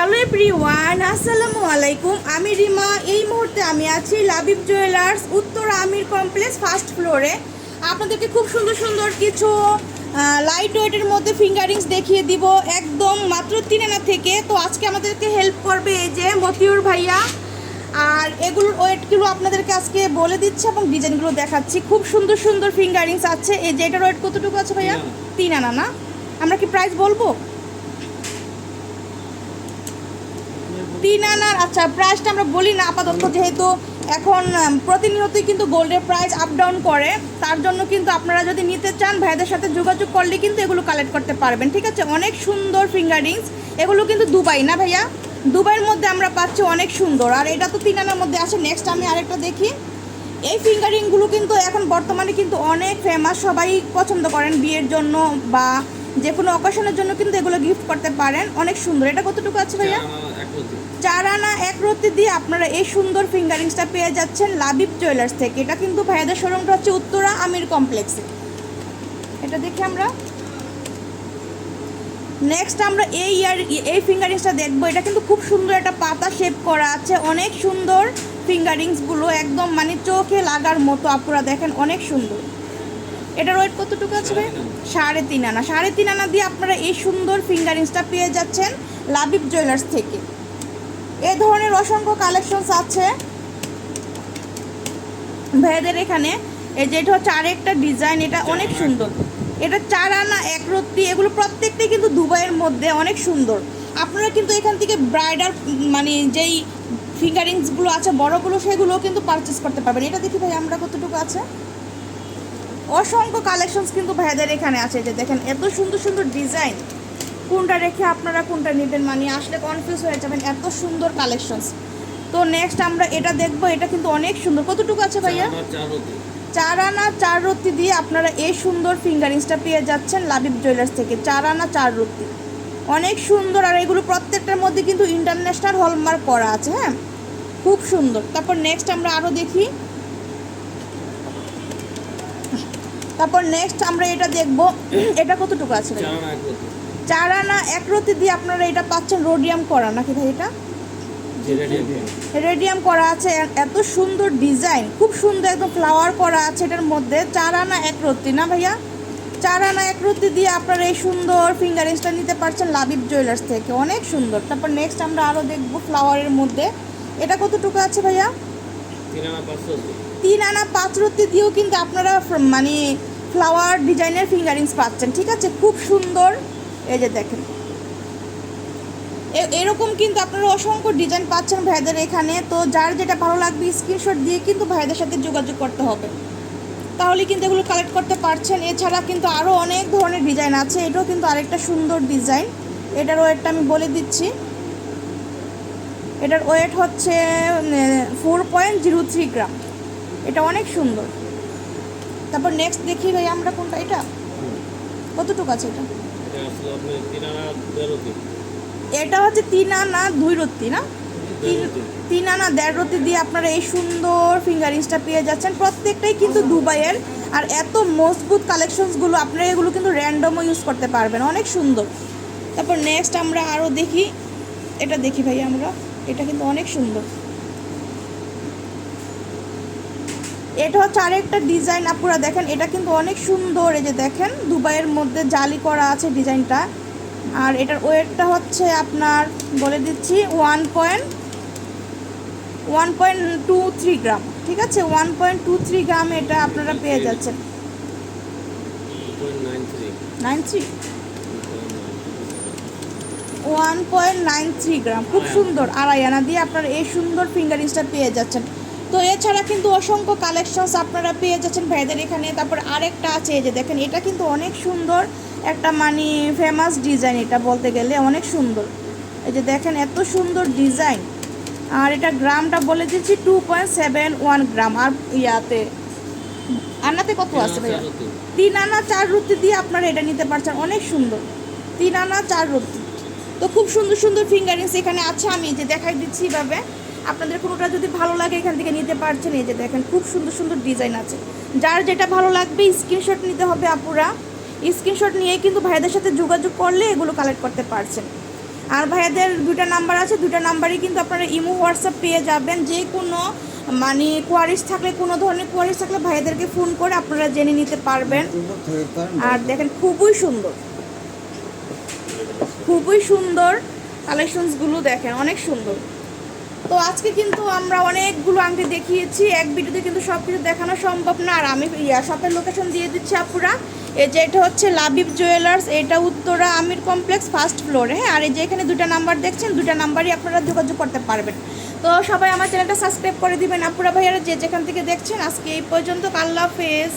Hello everyone আসসালামু আলাইকুম। আমি রিমা। এই মুহূর্তে আমি আছি লাবিব জুয়েলার্স উত্তর আমির কমপ্লেক্স ফার্স্ট ফ্লোরে। আপনাদেরকে খুব সুন্দর সুন্দর কিছু লাইট ওয়েটের মধ্যে ফিঙ্গারিংস দেখিয়ে দিব। একদম মাত্র তিন আনা থেকে। তো আজকে আমাদেরকে হেল্প করবে এই যে মতিউর ভাইয়া। আর এগুলোর ওয়েটগুলো আপনাদেরকে আজকে বলে দিচ্ছে এবং ডিজাইনগুলো দেখাচ্ছি। খুব সুন্দর সুন্দর ফিঙ্গারিংস আছে। এই যে এটার ওয়েট কতটুকু আছে ভাইয়া? তিন আনা। তিন আনা না? আমরা কি প্রাইস বলব? তিন আনার আচ্ছা প্রাইসটা আমরা বলি না, আপাতত যেহেতু এখন প্রতিনিয়তই কিন্তু গোল্ডের প্রাইস আপ ডাউন করে, তার জন্য কিন্তু আপনারা যদি নিতে চান, ভাইদের সাথে যোগাযোগ করলে কিন্তু এগুলো কালেক্ট করতে পারবেন, ঠিক আছে? অনেক সুন্দর ফিঙ্গারিংস এগুলো কিন্তু দুবাই, না ভাইয়া? দুবাইয়ের মধ্যে আমরা পাচ্ছি অনেক সুন্দর, আর এটা তো তিন আনার মধ্যে আছে। নেক্সট আমি আরেকটা দেখি। এই ফিঙ্গারিংগুলো কিন্তু এখন বর্তমানে কিন্তু অনেক ফেমাস সবাই পছন্দ করেন বিয়ের জন্য বা যে কোনো অকেশনের জন্য কিন্তু এগুলো গিফট করতে পারেন, অনেক সুন্দর। এটা কতটুকু আছে ভাইয়া? চার আনা এক রত্তি দিয়ে আপনারা এই সুন্দর ফিঙ্গারিংসটা পেয়ে যাচ্ছেন লাবিব জুয়েলার্স থেকে। এটা কিন্তু ভাইয়াদের শোরুমটা হচ্ছে উত্তরা আমির কমপ্লেক্সে এটা দেখি আমরা। নেক্সট আমরা এই ইয়ার এই ফিঙ্গারিংসটা দেখব। এটা কিন্তু খুব সুন্দর একটা পাতা শেপ করা আছে। অনেক সুন্দর ফিঙ্গারিংসগুলো একদম মানে চোখে লাগার মতো আপনারা দেখেন অনেক সুন্দর। এটার ওয়েট কতটুকু আছে ভাই? সাড়ে তিন আনা। সাড়ে তিন আনা। দিয়ে আপনারা এই সুন্দর ফিঙ্গারিংসটা পেয়ে যাচ্ছেন লাবিব জুয়েলার্স থেকে। এ ধরনের অসংখ্য কালেকশনস আছে। ভাইদের এখানে। এই যে এটা হচ্ছে আরেকটা ডিজাইন এটা অনেক সুন্দর। এটা চার আনা এক রত্তি এগুলো প্রত্যেকটাই কিন্তু দুবাইয়ের মধ্যে অনেক সুন্দর। আপনারা কিন্তু এখান থেকে ব্রাইডাল মানে যেই ফিঙ্গারিংসগুলো আছে বড়গুলো সেগুলো কিন্তু পারচেস করতে পারবেন। এটা দেখি ভাই আমরা কতটুকু আছে? অসংখ্য কালেকশনস কিন্তু ভাইদের এখানে আছে। যে দেখেন এত সুন্দর সুন্দর ডিজাইন কোনটা রেখে আপনারা কোনটা নেবেন? মানে আসলে কনফিউজ হয়ে যাবেন এত সুন্দর কালেকশনস তো নেক্সট আমরা এটা দেখব এটা কিন্তু অনেক সুন্দর। কতটুকু আছে ভাইয়া? চার আনা চার রত্তি দিয়ে আপনারা এই সুন্দর ফিঙ্গারিংসটা পেয়ে যাচ্ছেন লাবিব জুয়েলার্স থেকে। চার আনা চার রত্তি অনেক সুন্দর আর এগুলো প্রত্যেকটার মধ্যে কিন্তু ইন্টারন্যাশনাল হলমার্ক করা আছে হ্যাঁ? খুব সুন্দর। তারপর নেক্সট আমরা আরও দেখি। তারপর নেক্সট আমরা এটা দেখব। এটা কতটুকু আছে চার আনা এক রতি দিয়ে আপনারা এটা পাচ্ছেন রোডিয়াম করা নাকি ভাই এটা? রেডিয়াম করা আছে এত সুন্দর ডিজাইন খুব সুন্দর একদম ফ্লাওয়ার করা আছে এটার মধ্যে চার আনা এক রত্তি না ভাইয়া? চার আনা এক রত্তি দিয়ে আপনারা এই সুন্দর ফিঙ্গারিংসটা নিতে পারছেন লাবিব জুয়েলার্স থেকে অনেক সুন্দর। তারপর নেক্সট আমরা আরও দেখব ফ্লাওয়ারের মধ্যে এটা কতটুকু আছে ভাইয়া? তিন আনা পাঁচ রত্তি দিয়েও কিন্তু আপনারা মানে ফ্লাওয়ার ডিজাইনের ফিঙ্গারিংস পাচ্ছেন ঠিক আছে? খুব সুন্দর এই যে দেখেন। এরকম কিন্তু আপনারা অসংখ্য ডিজাইন পাচ্ছেন ভাইদের এখানে। তো যার যেটা ভালো লাগবে স্ক্রিনশট দিয়ে কিন্তু ভাইদের সাথে যোগাযোগ করতে হবে। তাহলে কিন্তু এগুলো কালেক্ট করতে পারছেন। এছাড়া কিন্তু আরও অনেক ধরনের ডিজাইন আছে। এটাও কিন্তু আরেকটা সুন্দর ডিজাইন এটার ওয়েটটা আমি বলে দিচ্ছি। এটার ওয়েট হচ্ছে four point zero three gram এটা অনেক সুন্দর। তারপর নেক্সট দেখি ভাই আমরা কোনটা এটা? কতটুকু আছে এটা? এটা হচ্ছে তিন আনা দুই রত্তি না? তিন আনা দেড় রত্তি দিয়ে আপনারা এই সুন্দর ফিঙ্গারিংসটা পেয়ে যাচ্ছেন। প্রত্যেকটাই কিন্তু দুবাইয়ের। আর এত মজবুত কালেকশনসগুলো আপনারা এগুলো কিন্তু র্যান্ডমও ইউজ করতে পারবেন। অনেক সুন্দর। তারপর নেক্সট আমরা আরও দেখি। এটা দেখি ভাই আমরা। এটা কিন্তু অনেক সুন্দর। এটা হচ্ছে আরেকটা ডিজাইন আপনারা দেখেন এটা কিন্তু অনেক সুন্দর এই যে দেখেন দুবাইয়ের মধ্যে জালি করা আছে ডিজাইনটা। আর এটার ওয়েটটা হচ্ছে আপনার বলে দিচ্ছি one point one point two three gram ঠিক আছে? One point two three gram এটা আপনারা পেয়ে যাচ্ছেন। Nine three one point nine three gram খুব সুন্দর আড়াই আনা দিয়ে আপনারা এই সুন্দর ফিঙ্গার ফিঙ্গারিংসটা পেয়ে যাচ্ছেন। তো এছাড়া কিন্তু অসংখ্য কালেকশনস আপনারা পেয়ে যাচ্ছেন ভাইদের এখানে। তারপর আরেকটা আছে এই যে দেখেন এটা কিন্তু অনেক সুন্দর একটা মানে ফেমাস ডিজাইন এটা বলতে গেলে অনেক সুন্দর। এই যে দেখেন এত সুন্দর ডিজাইন আর এটা গ্রামটা বলে দিচ্ছি two point seven one gram. আর ইয়াতে আনাতে কত আছে ভাইয়া? তিন আনা চার রুটি দিয়ে আপনারা এটা নিতে পারছেন অনেক সুন্দর। তিন আনা চার রুটি। তো খুব সুন্দর সুন্দর ফিঙ্গারিংস এখানে আছে আমি যে দেখাই দিচ্ছি এভাবে। আপনাদের কোনোটা যদি ভালো লাগে এখান থেকে নিতে পারছেন, এই যে দেখেন খুব সুন্দর সুন্দর ডিজাইন আছে। যার যেটা ভালো লাগবে স্ক্রিনশট নিতে হবে আপুরা। স্ক্রিনশট নিয়ে কিন্তু ভাইদের সাথে যোগাযোগ করলে এগুলো কালেক্ট করতে পারছেন। আর ভাইয়াদের দুটা নাম্বার আছে দুটা নাম্বারই কিন্তু আপনারা ইমো, হোয়াটসঅ্যাপ পেয়ে যাবেন। যে কোনো মানে কোয়ারিজ থাকলে, কোনো ধরনের কোয়ারিজ থাকলে ভাইয়াদেরকে ফোন করে আপনারা জেনে নিতে পারবেন। আর দেখেন খুবই সুন্দর। খুবই সুন্দর কালেকশনসগুলো দেখেন, অনেক সুন্দর। তো আজকে কিন্তু আমরা অনেকগুলো আংটি দেখিয়েছি, এক ভিডিওতে কিন্তু সব কিছু দেখানো সম্ভব না। আর আমি ইয়া, শপের লোকেশন দিয়ে দিচ্ছি আপুরা। এই যে এটা হচ্ছে লাবিব জুয়েলার্স, এটা উত্তরা আমির কমপ্লেক্স ফার্স্ট ফ্লোরে হ্যাঁ? আর এই যে এখানে দুটা নাম্বার দেখছেন দুটা নাম্বারই আপনারা যোগাযোগ করতে পারবেন। তো সবাই আমার চ্যানেলটা সাবস্ক্রাইব করে দিবেন, আপুরা ভাইয়ারা, যে যেখান থেকে দেখছেন, আজকে এই পর্যন্ত, আল্লাহ হাফেজ।